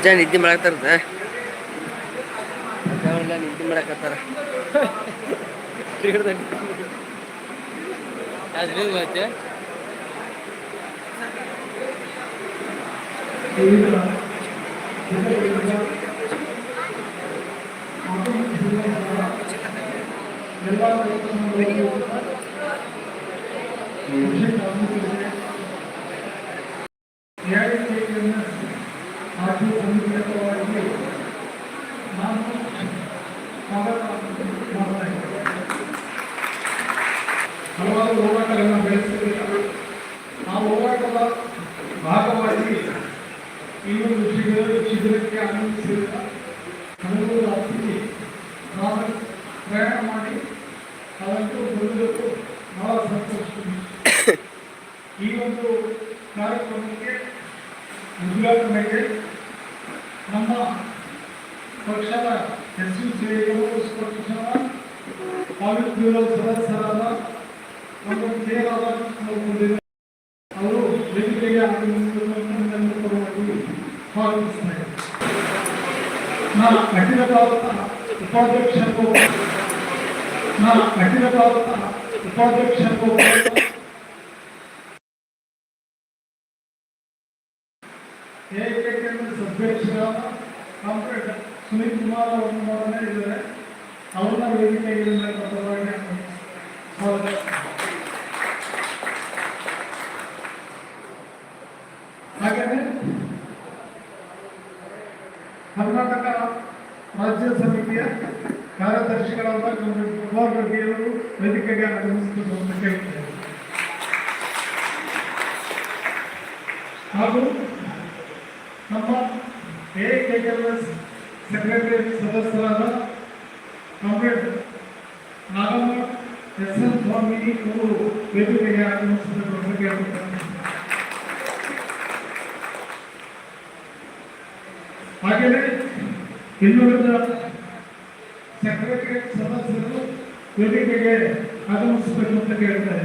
ಅಜ್ಜ ನಿದ್ದೆ ಮಾಡಾಕ್ತಾರದ ಅಜ್ಜ ನಿದ್ದೆ ಮಾಡಾಕತ್ತಾರ ಹೇಳಿಕೆಯನ್ನು ಹಲವಾರು ಹೋರಾಟಗಳನ್ನು ಬೆಳೆಸಿದ್ದೇವೆ ಆ ಹೋರಾಟದ ಭಾಗವಾಗಿ ಈ ಒಂದು ಶಿಬಿರ ಶಿಬಿರಕ್ಕೆ ಆಗಮಿಸಿದ ಹಲವಾರು ಅತಿಥಿ ನಾನು ಪ್ರಯಾಣ ಮಾಡಿ ಅದಕ್ಕೂ ಬರುವುದಕ್ಕೂ ಬಹಳ ಸಂತೋಷ ಈ ಒಂದು ಕಾರ್ಯಕ್ರಮಕ್ಕೆ ಉದ್ಘಾಟನೆಗೆ ನಮ್ಮ ಪಕ್ಷದ ಎಸ್ ಯು ಸೇವೆಗಳು ಪಕ್ಷದ ಪಾಲಿಟ್ ಬ್ಯೂರೋ ಸದಸ್ಯರಾದ ನಮ್ಮ ಕೇರಳ ಅವರು ವೇದಿಕೆಗೆ ಆಗಮಿಸಿರುವುದನ್ನು ಪರವಾಗಿ ಸ್ವಾಗತಿಸ್ತಾರೆ ನಾ ಅಖಿಲ ಭಾರತ ಉಪಾಧ್ಯಕ್ಷರು ನಾ ಅಖಿಲ ಭಾರತ ಉಪಾಧ್ಯಕ್ಷರು ಏಕೈಕ ಸಭ್ಯಕ್ಷರಾದ ಕಾಮ್ರೇಡ್ ಸುನೀಲ್ ಕುಮಾರ್ ಅವರನ್ನು ಮಾಡನೇ ಇದ್ದಾರೆ ಅವ್ರನ್ನ ವೇದಿಕೆಗೆ ಪರವಾಗಿ ಸ್ವಾಗತ ಹಾಗೆಯೇ ಕರ್ನಾಟಕ ರಾಜ್ಯ ಸಮಿತಿಯ ಕಾರ್ಯದರ್ಶಿಗಳಾದ ಕುಮಾರ್ ರೆಡ್ಡಿಯವರು ವೇದಿಕೆಗೆ ಆಗಮಿಸುವುದು ಅಂತ ಹಾಗೂ ನಮ್ಮ ಎಕೆಎಲ್ಎಸ್ ಸೆಕ್ರೆಟರಿ ಸದಸ್ಯರಾದ comrade Nagamma S N Swamy ಅವರು ವೇದಿಕೆಗೆ ಆಗಮಿಸಬೇಕು ಅಂತ ಕೇಳ್ತಾರೆ ಹಾಗೆಯೇ ಇನ್ನುಳಿದ ಸೆಕ್ರೆಟರಿ ಸದಸ್ಯರು ವೇದಿಕೆಗೆ ಆಗಮಿಸಬೇಕು ಅಂತ ಕೇಳ್ತಾರೆ.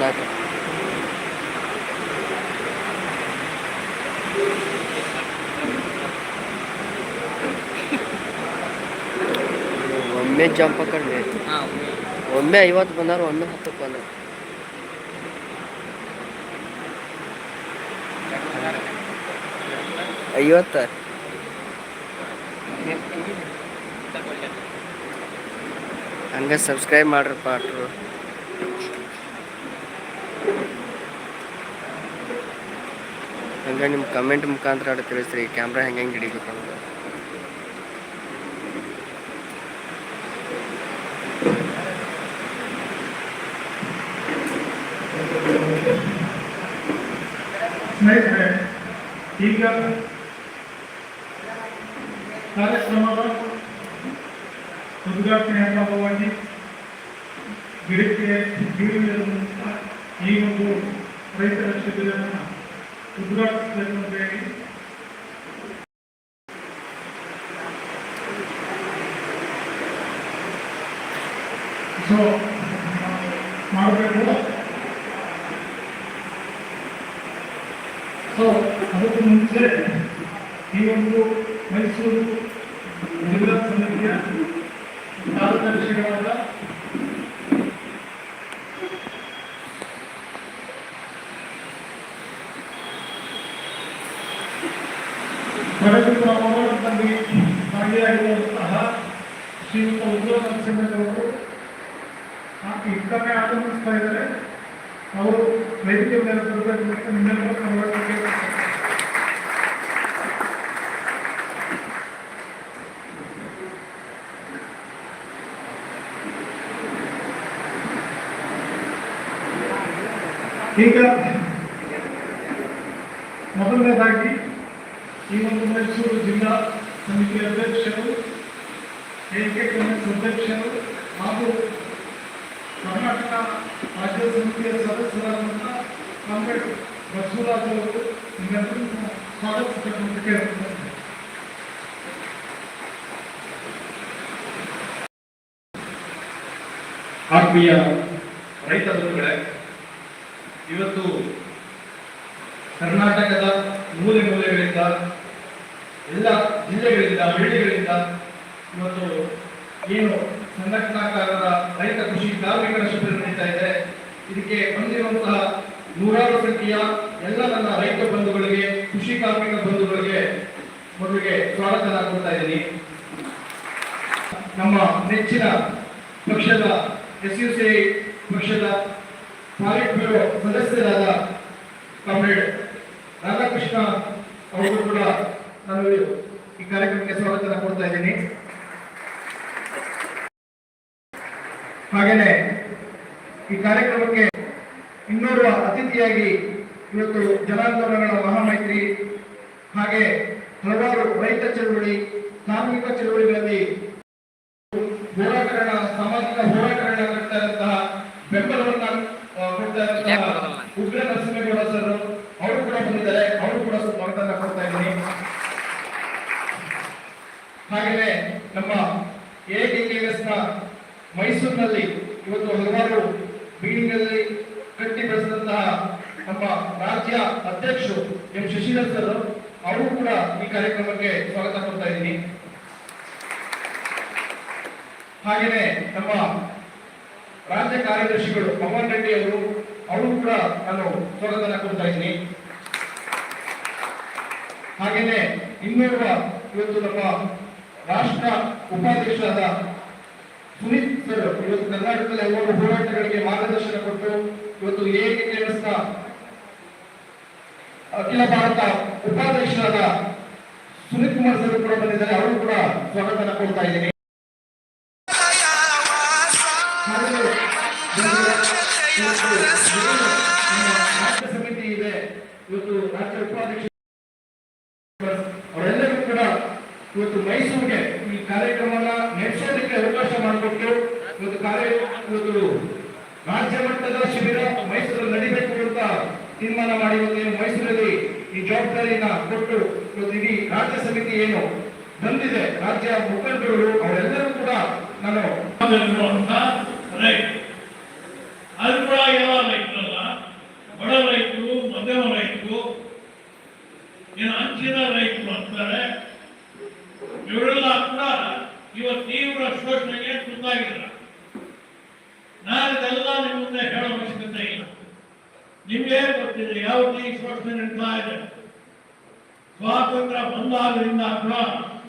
ಇಪ್ಪತ್ನಾಲ್ಕು ಒಮ್ಮೆ ಜಂಪ್ ಕಡಿಮೆ ಒಮ್ಮೆ ಐವತ್ತು ಬಂದಾರ ಒಮ್ಮೆ ಹತ್ತಕ್ಕೆ ಬಂದಾರ ಐವತ್ತ ಹಂಗೆ ಸಬ್ಸ್ಕ್ರೈಬ್ ಮಾಡ್ರಪ್ಪ ಅಟ್ರು ಹಂಗೆ ನಿಮ್ಮ ಕಮೆಂಟ್ ಮುಖಾಂತರ ಆಡ ತಿಳಿಸ್ರಿ ಕ್ಯಾಮ್ರಾ ಹೆಂಗೆ ಹೆಂಗೆ ಹಿಡಿಬೇಕು ಅಂತ. ಈಗ ಕಾರ್ಯಕ್ರಮದ ಉದ್ಘಾಟನೆ ಅಂಗವಾಗಿ ಗಿಡಕ್ಕೆ ಈ ಒಂದು ರೈತರ ಶಿಬಿರವನ್ನು ಹೇಳಿ ಸೊ ಮಾಡಬೇಕು. ಸೊ ಅದಕ್ಕೂ ಮುಂಚೆ ಈ ಒಂದು ಮೈಸೂರು ಜಿಲ್ಲಾ ಸಮಿತಿಯ ಕಾರ್ಯದರ್ಶಿಗಳಾದ ಇಷ್ಟನ್ನೇ ಆಗಮಿಸ್ತಾ ಇದ್ದಾರೆ ಅವರು ವೇದಿಕೆ ಮೇಲೆ ಬರಬೇಕು ಅಂತ ನಿಮ್ಮೆಲ್ಲರೂ ಕರೆಯುವಂತೆ ಕೇಳ್ಕೊಳ್ತೀನಿ. ಈಗ ಮೊದಲನೇದಾಗಿ ಈ ಒಂದು ಮೈಸೂರು ಜಿಲ್ಲಾ ಸಮಿತಿ ಅಧ್ಯಕ್ಷರು ಎಕೆ ಕಾಂಗ್ರೆಸ್ ಅಧ್ಯಕ್ಷರು ಹಾಗೂ ಕರ್ನಾಟಕ ರಾಜ್ಯ ಸಮಿತಿಯ ಸದಸ್ಯರಾದಂಥ ಕಾಂಗ್ರೆಸ್ ಬಸವರಾಜ್ ಅವರು ನಿಮ್ಮೆಲ್ಲರೂ ಸ್ವಾಗತಿಸತಕ್ಕಂಥ ಕೇಳ್ತಾರೆ ಆತ್ಮೀಯ ರೈತ ಬಂಧುಗಳೇ, ಇವತ್ತು ಕರ್ನಾಟಕದ ಮೂಲೆ ಮೂಲೆಗಳಿಂದ, ಎಲ್ಲ ಜಿಲ್ಲೆಗಳಿಂದ, ಹಳ್ಳಿಗಳಿಂದ ಇವತ್ತು ಏನು ಸಂಘಟನಾಕಾರರ ರೈತ ಕೃಷಿ ಕಾರ್ಮಿಕರ ಶಿಬಿರ ಇದಕ್ಕೆ ಬಂದಿರುವಂತಹ ನೂರಾರು ಸಂಖ್ಯೆಯ ಎಲ್ಲ ನನ್ನ ರೈತ ಬಂಧುಗಳಿಗೆ, ಕೃಷಿ ಕಾರ್ಮಿಕ ಬಂಧುಗಳಿಗೆ ಮೊದಲಿಗೆ ಸ್ವಾಗತ ಕೊಡ್ತಾ ಇದ್ದೀನಿ. ನಮ್ಮ ನೆಚ್ಚಿನ ಪಕ್ಷದ ಎಸ್ ಯು ಸಿ ಪಕ್ಷದ ಪಾಲಿಟ್ ಬ್ಯೂರೋ ಸದಸ್ಯರಾದ ಕಾಮ್ರೇಡ್ ರಾಧಾಕೃಷ್ಣ ಅವರು ಕೂಡ ನಾನು ಈ ಕಾರ್ಯಕ್ರಮಕ್ಕೆ ಸ್ವಾಗತ ಕೊಡ್ತಾ ಇದ್ದೀನಿ. ಹಾಗೇನೆ ಈ ಕಾರ್ಯಕ್ರಮಕ್ಕೆ ಇನ್ನೋರ್ವ ಅತಿಥಿಯಾಗಿ ಇವತ್ತು ಜನಾಂದೋಲನಗಳ ಮಹಾಮೈತ್ರಿ ಹಾಗೆ ಹಲವಾರು ರೈತ ಚಳುವಳಿ ಕಾರ್ಮಿಕ ಚಳವಳಿಗಳಲ್ಲಿ ಹೋರಾಟಗಳ ಸಾಮಾಜಿಕ ಇರುವಂತಹ ಬೆಂಬಲವನ್ನ ಕೊಡ್ತಾ ಇರುವಂತಹ ಉಗ್ರ ನರಸಿಂಹೇಗೌಡ ಸರ್ ಅವರು ಕೂಡ ಬಂದಿದ್ದಾರೆ. ಅವರು ಕೂಡ ಸ್ವಾಗತನ ಕೊಡ್ತಾ ಇದ್ದೀನಿ. ಹಾಗೆಯೇ ನಮ್ಮ ಎಕೆಎಸ್ನ ಮೈಸೂರಿನಲ್ಲಿ ಇವತ್ತು ಹಲವಾರು ಬೀಡಿಗಳಲ್ಲಿ ಕಟ್ಟಿ ಬೆಳೆಸಿದಂತಹ ನಮ್ಮ ರಾಜ್ಯ ಅಧ್ಯಕ್ಷರು ಎಂ ಶಶಿಧರ್ ಸರ್, ಅವರು ಕೂಡ ಈ ಕಾರ್ಯಕ್ರಮಕ್ಕೆ ಸ್ವಾಗತ ಕೊಡ್ತಾ ಇದ್ದೀನಿ. ಹಾಗೆಯೇ ನಮ್ಮ ರಾಜ್ಯ ಕಾರ್ಯದರ್ಶಿಗಳು ಪವನ್ ರೆಡ್ಡಿ ಅವರು ಅವರು ಕೂಡ ನಾನು ಸ್ವಾಗತನ ಕೊಡ್ತಾ ಇದ್ದೀನಿ. ಹಾಗೆಯೇ ಇನ್ನೋರ್ವ ಇವತ್ತು ನಮ್ಮ ರಾಷ್ಟ್ರ ಉಪಾಧ್ಯಕ್ಷರಾದ ಸುನೀತ್ ಸರ್, ಇವತ್ತು ಕರ್ನಾಟಕದಲ್ಲಿ ಹಲವಾರು ಹೋರಾಟಗಳಿಗೆ ಮಾರ್ಗದರ್ಶನ ಕೊಟ್ಟು ಇವತ್ತು ಎಕೆಎಸ್ನ ಅಖಿಲ ಭಾರತ ಉಪಾಧ್ಯಕ್ಷರಾದ ಸುನೀತ್ ಕುಮಾರ್ ಸರ್ ಕೂಡ ಬಂದಿದ್ದಾರೆ. ಅವರು ಕೂಡ ಸ್ವಾಗತನ ಕೊಡ್ತಾ ಇದ್ದೀನಿ. ರಾಜ್ಯ ಮಟ್ಟದ ಶಿಬಿರ ಮೈಸೂರಲ್ಲಿ ನಡೀಬೇಕು ಅಂತ ತೀರ್ಮಾನ ಮಾಡಿ ಮೈಸೂರಲ್ಲಿ ಈ ಜವಾಬ್ದಾರಿನ ಕೊಟ್ಟು ಇವತ್ತು ಇಡೀ ರಾಜ್ಯ ಸಮಿತಿ ಏನು ಬಂದಿದೆ. ರಾಜ್ಯ ಮುಖಂಡರು ಅವರೆಲ್ಲರೂ ಕೂಡ ನಾನು ಅದು ಕೂಡ ಎಲ್ಲ ರೈತರಲ್ಲ. ಬಡ ರೈತರು, ಮಧ್ಯಮ ರೈತರು ಏನು ಅಂಚಿನ ರೈತರು ಅಂತಾರೆ. ಇವರೆಲ್ಲ ಕೂಡ ಇವತ್ತು ತೀವ್ರ ಶೋಷಣೆಗೆ ತುತ್ತಾಗಿಲ್ಲ ನಾನು ನಿಮ್ಗೆ ಗೊತ್ತಿದೆ ಯಾವ ರೀತಿ ಶೋಷಣೆ ನಡೀತಾ ಇದೆ ಸ್ವಾತಂತ್ರ್ಯ ಬಂದಾಗಲಿಂದ ಕೂಡ